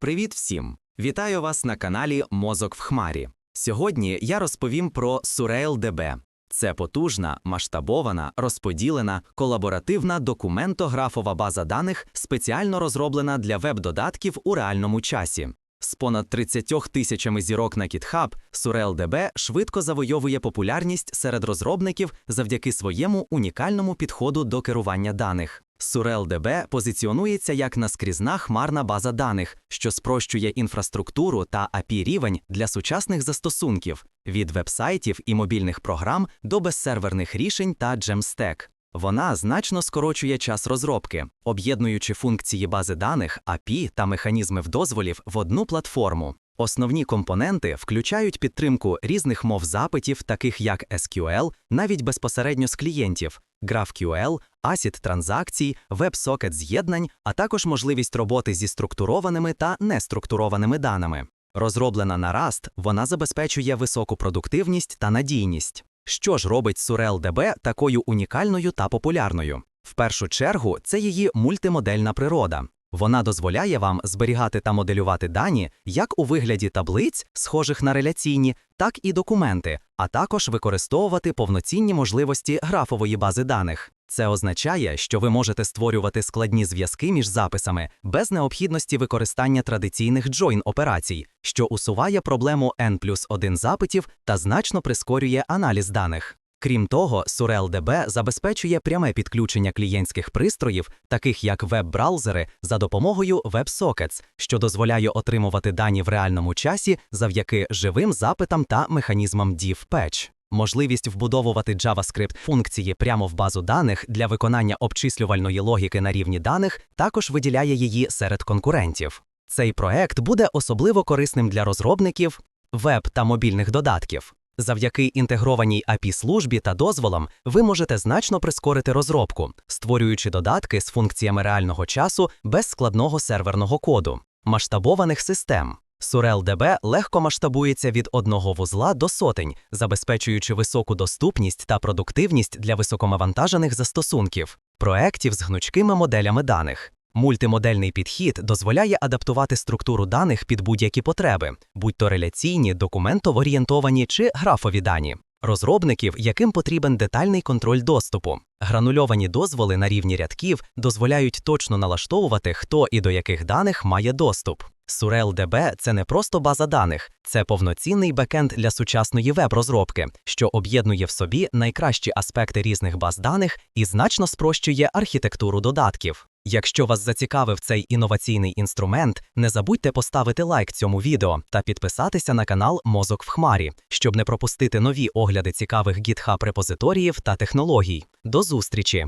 Привіт всім! Вітаю вас на каналі Мозок в Хмарі. Сьогодні я розповім про SurrealDB. Це потужна, масштабована, розподілена, колаборативна документографова база даних, спеціально розроблена для веб-додатків у реальному часі. З понад 30 тисячами зірок на GitHub, SurrealDB швидко завойовує популярність серед розробників завдяки своєму унікальному підходу до керування даних. SurrealDB позиціонується як наскрізна хмарна база даних, що спрощує інфраструктуру та API рівень для сучасних застосунків від вебсайтів і мобільних програм до безсерверних рішень та Jamstack. Вона значно скорочує час розробки, об'єднуючи функції бази даних, API та механізми вдозволів в одну платформу. Основні компоненти включають підтримку різних мов запитів, таких як SQL, навіть безпосередньо з клієнтів, GraphQL, ACID транзакцій, WebSocket з'єднань, а також можливість роботи зі структурованими та неструктурованими даними. Розроблена на Rust, вона забезпечує високу продуктивність та надійність. Що ж робить SurrealDB такою унікальною та популярною? В першу чергу, це її мультимодельна природа. Вона дозволяє вам зберігати та моделювати дані як у вигляді таблиць, схожих на реляційні, так і документи, а також використовувати повноцінні можливості графової бази даних. Це означає, що ви можете створювати складні зв'язки між записами без необхідності використання традиційних join операцій, що усуває проблему N плюс 1 запитів та значно прискорює аналіз даних. Крім того, SurrealDB забезпечує пряме підключення клієнтських пристроїв, таких як веб-браузери, за допомогою WebSockets, що дозволяє отримувати дані в реальному часі завдяки живим запитам та механізмам div-patch. Можливість вбудовувати JavaScript функції прямо в базу даних для виконання обчислювальної логіки на рівні даних також виділяє її серед конкурентів. Цей проект буде особливо корисним для розробників веб та мобільних додатків. Завдяки інтегрованій API службі та дозволам ви можете значно прискорити розробку, створюючи додатки з функціями реального часу без складного серверного коду, масштабованих систем. SurrealDB легко масштабується від одного вузла до сотень, забезпечуючи високу доступність та продуктивність для високонавантажених застосунків, проєктів з гнучкими моделями даних. Мультимодельний підхід дозволяє адаптувати структуру даних під будь-які потреби, будь то реляційні, документово-орієнтовані чи графові дані. Розробників, яким потрібен детальний контроль доступу. Гранульовані дозволи на рівні рядків дозволяють точно налаштовувати, хто і до яких даних має доступ. SurrealDB – це не просто база даних, це повноцінний бекенд для сучасної веб-розробки, що об'єднує в собі найкращі аспекти різних баз даних і значно спрощує архітектуру додатків. Якщо вас зацікавив цей інноваційний інструмент, не забудьте поставити лайк цьому відео та підписатися на канал Мозок в Хмарі, щоб не пропустити нові огляди цікавих GitHub репозиторіїв та технологій. До зустрічі!